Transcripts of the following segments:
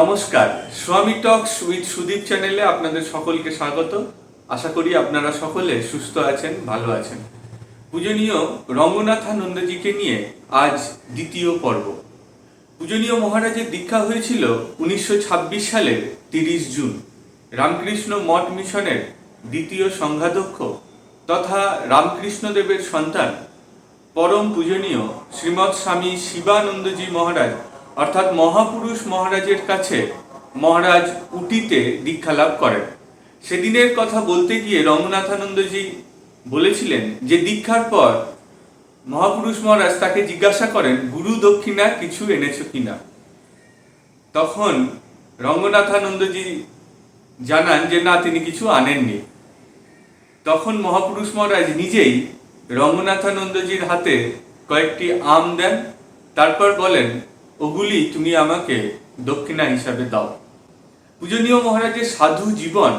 নমস্কার স্বামী টক্স উইথ সুদীপ চ্যানেলে আপনাদের সকলকে স্বাগত। আশা করি আপনারা সকলে সুস্থ আছেন, ভালো আছেন। পূজনীয় রঙ্গনাথানন্দজিকে নিয়ে আজ দ্বিতীয় পর্ব। পূজনীয় মহারাজের দীক্ষা হয়েছিল উনিশশো ছাব্বিশ সালের তিরিশ জুন। রামকৃষ্ণ মঠ মিশনের দ্বিতীয় সংঘাধ্যক্ষ তথা রামকৃষ্ণদেবের সন্তান, পরম পূজনীয় শ্রীমৎ স্বামী শিবানন্দজি মহারাজ অর্থাৎ মহাপুরুষ মহারাজের কাছে মহারাজ উটিতে দীক্ষা লাভ করেন। সেদিনের কথা বলতে গিয়ে রঙ্গনাথানন্দজি বলেছিলেন যে দীক্ষার পর মহাপুরুষ মহারাজ তাকে জিজ্ঞাসা করেন, গুরু দক্ষিণা কিছু এনেছো কিনা? তখন রঙ্গনাথানন্দজি জানান যে, না, তিনি কিছু আনেননি। তখন মহাপুরুষ মহারাজ নিজেই রঙ্গনাথানন্দজির হাতে কয়েকটি আম দেন, তারপর বলেন ওগুলি তুমি আমাকে দক্ষিণা হিসাবে দাও। পূজনীয় মহারাজের সাধু জীবন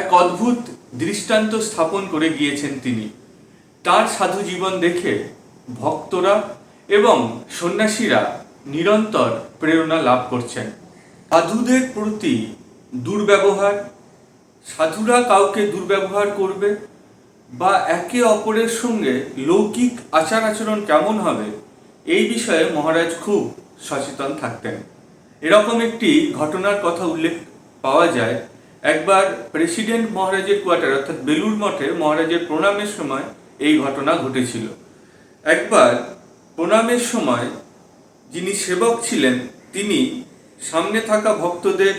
এক অদ্ভুত দৃষ্টান্ত স্থাপন করে গিয়েছেন তিনি। তার সাধু জীবন দেখে ভক্তরা এবং সন্ন্যাসীরা নিরন্তর প্রেরণা লাভ করছেন। সাধুদের প্রতি দুর্ব্যবহার, সাধুরা কাউকে দুর্ব্যবহার করবে বা একে অপরের সঙ্গে লৌকিক আচার আচরণ কেমন হবে, এই বিষয়ে মহারাজ খুব সচেতন থাকতেন। এরকম একটি ঘটনার কথা উল্লেখ পাওয়া যায়। একবার প্রেসিডেন্ট মহারাজের কোয়ার্টার, অর্থাৎ বেলুর মঠে মহারাজের প্রণামের সময় এই ঘটনা ঘটেছিল। একবার প্রণামের সময় যিনি সেবক ছিলেন, তিনি সামনে থাকা ভক্তদের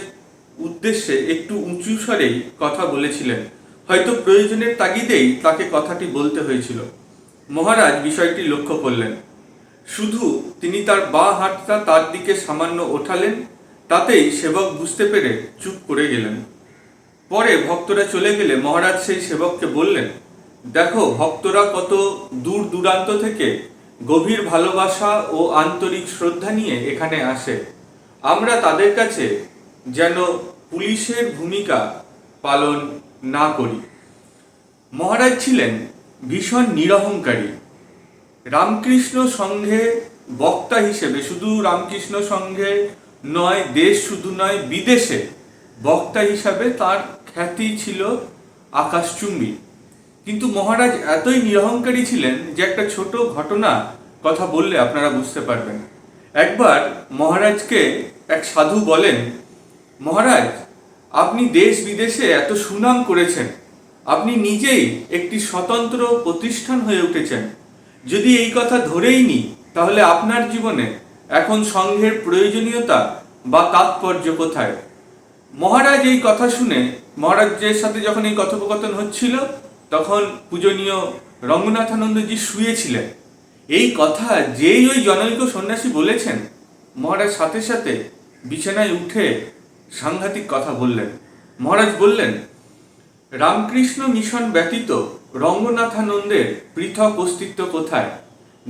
উদ্দেশ্যে একটু উঁচু স্বরেই কথা বলেছিলেন। হয়তো প্রয়োজনের তাগিদেই তাকে কথাটি বলতে হয়েছিল। মহারাজ বিষয়টি লক্ষ্য করলেন। শুধু তিনি তার বা হাতটা তার দিকে সামান্য ওঠালেন, তাতেই সেবক বুঝতে পেরে চুপ করে গেলেন। পরে ভক্তরা চলে গেলে মহারাজ সেই সেবককে বললেন, দেখো ভক্তরা কত দূর দূরান্ত থেকে গভীর ভালোবাসা ও আন্তরিক শ্রদ্ধা নিয়ে এখানে আসে। আমরা তাদের কাছে যেন পুলিশের ভূমিকা পালন না করি। মহারাজ ছিলেন ভীষণ নিরহংকারী। রামকৃষ্ণ সংঘে বক্তা হিসেবে, শুধু রামকৃষ্ণ সংঘে নয়, দেশ শুধু নয়, বিদেশে বক্তা হিসাবে তার খ্যাতি ছিল আকাশচুম্বী। কিন্তু মহারাজ এতই নিরহংকারী ছিলেন যে একটা ছোট ঘটনা কথা বললে আপনারা বুঝতে পারবেন। একবার মহারাজকে এক সাধু বলেন, মহারাজ, আপনি দেশ বিদেশে এত সুনাম করেছেন। আপনি নিজেই একটি স্বতন্ত্র প্রতিষ্ঠান হয়ে উঠেছেন। যদি এই কথা ধরেই নিই তাহলে আপনার জীবনে এখন সংঘের প্রয়োজনীয়তা বা তাৎপর্য কোথায়? মহারাজ এই কথা শুনে মহারাজের সাথে যখন এই কথোপকথন হচ্ছিল, তখন পূজনীয় রঙ্গনাথানন্দজি শুয়েছিলেন। এই কথা যেই ওই জনৈক সন্ন্যাসী বলেছেন, মহারাজ সাথে সাথে বিছানায় উঠে সাংঘাতিক কথা বললেন। মহারাজ বললেন রামকৃষ্ণ মিশন ব্যতীত রঙ্গনাথানন্দের পৃথক অস্তিত্ব কোথায়?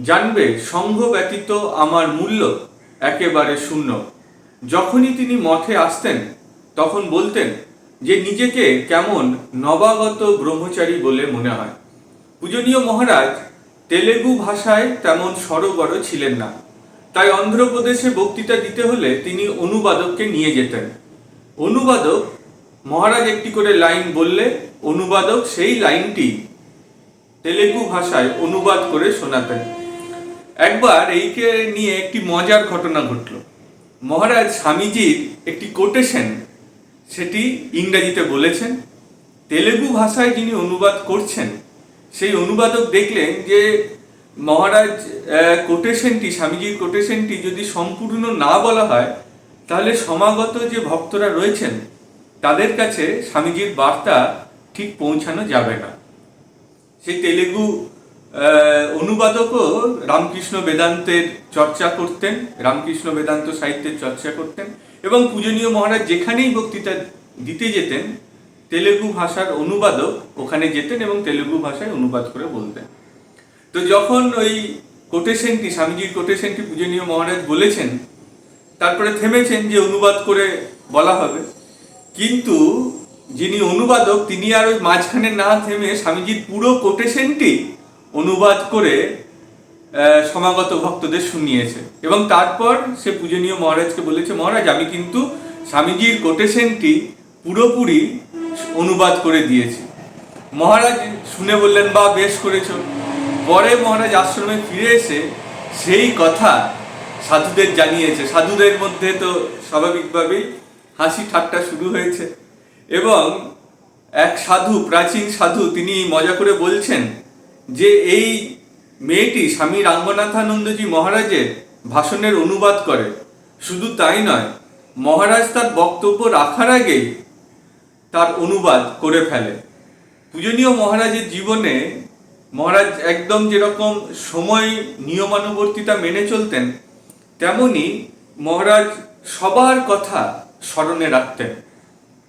জানবে সংঘ ব্যতীত আমার মূল্য একেবারে শূন্য। যখনই তিনি মঠে আসতেন, তখন বলতেন যে নিজেকে কেমন নবাগত ব্রহ্মচারী বলে মনে হয়। পূজনীয় মহারাজ, তেলেগু ভাষায় তেমন সরগর ছিলেন না। তাই অন্ধ্রপ্রদেশে বক্তৃতা দিতে হলে তিনি অনুবাদককে নিয়ে যেতেন। অনুবাদক মহারাজ একটি করে লাইন বললে, অনুবাদক সেই লাইনটি তেলেগু ভাষায় অনুবাদ করে শোনাতেন। একবার এইকে নিয়ে একটি মজার ঘটনা ঘটল। মহারাজ স্বামীজির একটি কোটেশন, সেটি ইংরেজিতে বলেছেন, তেলেগু ভাষায় যিনি অনুবাদ করছেন, সেই অনুবাদক দেখলেন যে মহারাজ কোটেশনটি, স্বামীজির কোটেশনটি যদি সম্পূর্ণ না বলা হয়, তাহলে সমাগত যে ভক্তরা রয়েছেন তাদের কাছে স্বামীজির বার্তা ঠিক পৌঁছানো যাবে না। সেই তেলেগু অনুবাদকও রামকৃষ্ণ বেদান্তের চর্চা করতেন, রামকৃষ্ণ বেদান্ত সাহিত্যের চর্চা করতেন এবং পূজনীয় মহারাজ যেখানেই বক্তৃতা দিতে যেতেন, তেলেগু ভাষার অনুবাদক ওখানে যেতেন এবং তেলেগু ভাষায় অনুবাদ করে বলতেন। তো যখন ওই কোটেশনটি, স্বামীজির কোটেশনটি পূজনীয় মহারাজ বলেছেন, তারপরে থেমেছেন যে অনুবাদ করে বলা হবে। কিন্তু যিনি অনুবাদক, তিনি আর ওই মাঝখানে না থেমে স্বামীজির পুরো কোটেশনটি অনুবাদ করে সমাগত ভক্তদের শুনিয়েছে। এবং তারপর সে পূজনীয় মহারাজকে বলেছে, মহারাজ, আমি কিন্তু স্বামীজির কোটেশনটি পুরোপুরি অনুবাদ করে দিয়েছি। মহারাজ শুনে বললেন বা বেশ করেছ। পরে মহারাজ আশ্রমে ফিরে এসে সেই কথা সাধুদের জানিয়েছে। সাধুদের মধ্যে তো স্বাভাবিকভাবেই হাসি ঠাট্টা শুরু হয়েছে। এবং এক সাধু, প্রাচীন সাধু, তিনি মজা করে বলছেন যে, এই মেয়েটি স্বামী রাঙ্গনাথানন্দজি মহারাজের ভাষণের অনুবাদ করে। শুধু তাই নয়, মহারাজ তার বক্তব্য রাখার আগেই তার অনুবাদ করে ফেলে। পূজনীয় মহারাজের জীবনে মহারাজ একদম যেরকম সময় নিয়মানুবর্তিতা মেনে চলতেন, তেমনি মহারাজ সবার কথা স্মরণে রাখতেন।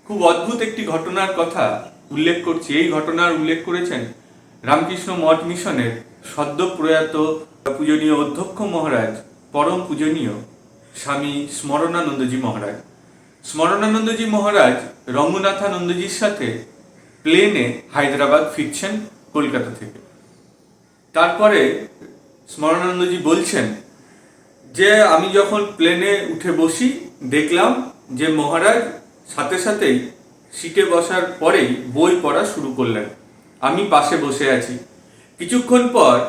খুব অদ্ভুত একটি ঘটনার কথা উল্লেখ করছি। এই ঘটনার উল্লেখ করেছেন রামকৃষ্ণ মঠ মিশনের সদ্য প্রয়াত পূজনীয় অধ্যক্ষ মহারাজ, পরম পূজনীয় স্বামী স্মরণানন্দজি মহারাজ। স্মরণানন্দজি মহারাজ রঙ্গনাথানন্দজির সাথে প্লেনে হায়দ্রাবাদ ফিরছেন কলকাতা থেকে। তারপরে স্মরণানন্দজি বলছেন যে, আমি যখন প্লেনে উঠে বসি, দেখলাম যে মহারাজ সাথে সাথেই সিটে বসার পরেই বই পড়া শুরু করলেন। আমি পাশে বসে আছি। কিছুক্ষণ পর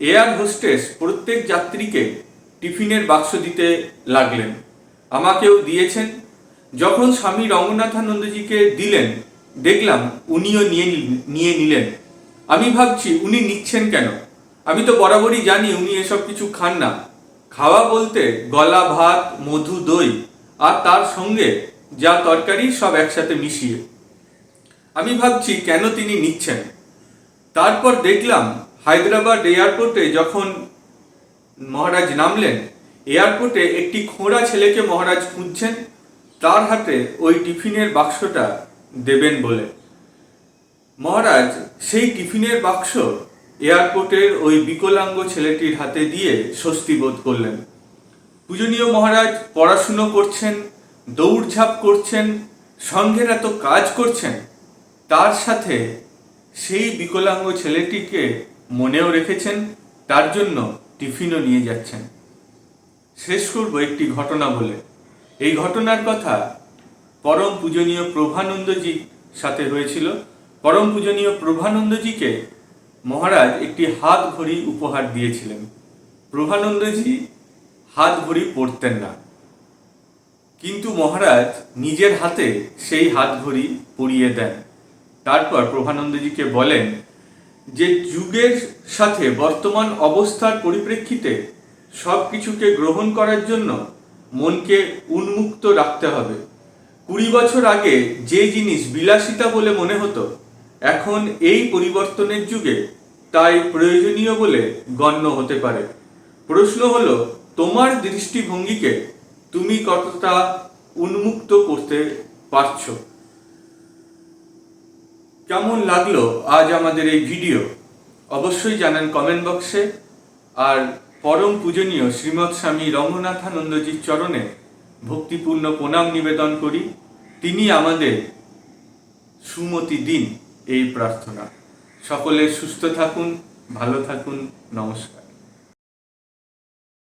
এয়ার হোস্টেস প্রত্যেক যাত্রীকে টিফিনের বাক্স দিতে লাগলেন। আমাকেও দিয়েছেন। যখন স্বামী রঙ্গনাথানন্দজিকে দিলেন, দেখলাম উনিও নিয়ে নিয়ে নিলেন। আমি ভাবছি, উনি নিচ্ছেন কেন? আমি তো বরাবরই জানি উনি এসব কিছু খান না। খাওয়া বলতে গলা, ভাত, মধু, দই আর তার সঙ্গে যা তরকারি সব একসাথে মিশিয়ে। আমি ভাবছি কেন তিনি নিচ্ছেন। তারপর দেখলাম হায়দ্রাবাদ এয়ারপোর্টে যখন মহারাজ নামলেন, এয়ারপোর্টে একটি খোঁড়া ছেলেকে মহারাজ খুঁজছেন, তার হাতে ওই টিফিনের বাক্সটা দেবেন বলে। মহারাজ, সেই টিফিনের বাক্স এয়ারপোর্টের ওই বিকলাঙ্গ ছেলেটির হাতে দিয়ে স্বস্তি বোধ করলেন। পূজনীয় মহারাজ, পড়াশুনো করছেন, দৌড়ঝাঁপ করছেন, সঙ্গের এত কাজ করছেন, তার সাথে সেই বিকলাঙ্গ ছেলেটিকে মনেও রেখেছেন, তার জন্য টিফিনও নিয়ে যাচ্ছেন। শেষ করব একটি ঘটনা বলে। এই ঘটনার কথা পরম পূজনীয় প্রভানন্দজি সাথে হয়েছিল পরম পূজনীয় প্রভানন্দজিকে মহারাজ একটি হাত ঘড়ি উপহার দিয়েছিলেন। প্রভানন্দজি হাত ঘড়ি পরতেন না। কিন্তু মহারাজ নিজের হাতে সেই হাত ঘড়ি পরিয়ে দেন। তারপর প্রভানন্দজিকে বলেন, যে যুগের সাথে বর্তমান অবস্থার পরিপ্রেক্ষিতে সব কিছুকে গ্রহণ করার জন্য মনকে উন্মুক্ত রাখতে হবে। কুড়ি বছর আগে যে জিনিস বিলাসিতা বলে মনে হতো, এখন এই পরিবর্তনের যুগে তাই প্রয়োজনীয় বলে গণ্য হতে পারে। প্রশ্ন হলো তোমার দৃষ্টিভঙ্গিকে তুমি কতটা উন্মুক্ত করতে পারছ? কেমন লাগল আজ আমাদের এই ভিডিও? অবশ্যই জানান কমেন্ট বক্সে আর পরম পূজনীয় শ্রীমৎ স্বামী রঙ্গনাথানন্দজির চরণে ভক্তিপূর্ণ প্রণাম নিবেদন করি। তিনি আমাদের সুমতি দিন এই প্রার্থনা। সকলে সুস্থ থাকুন, ভালো থাকুন, নমস্কার।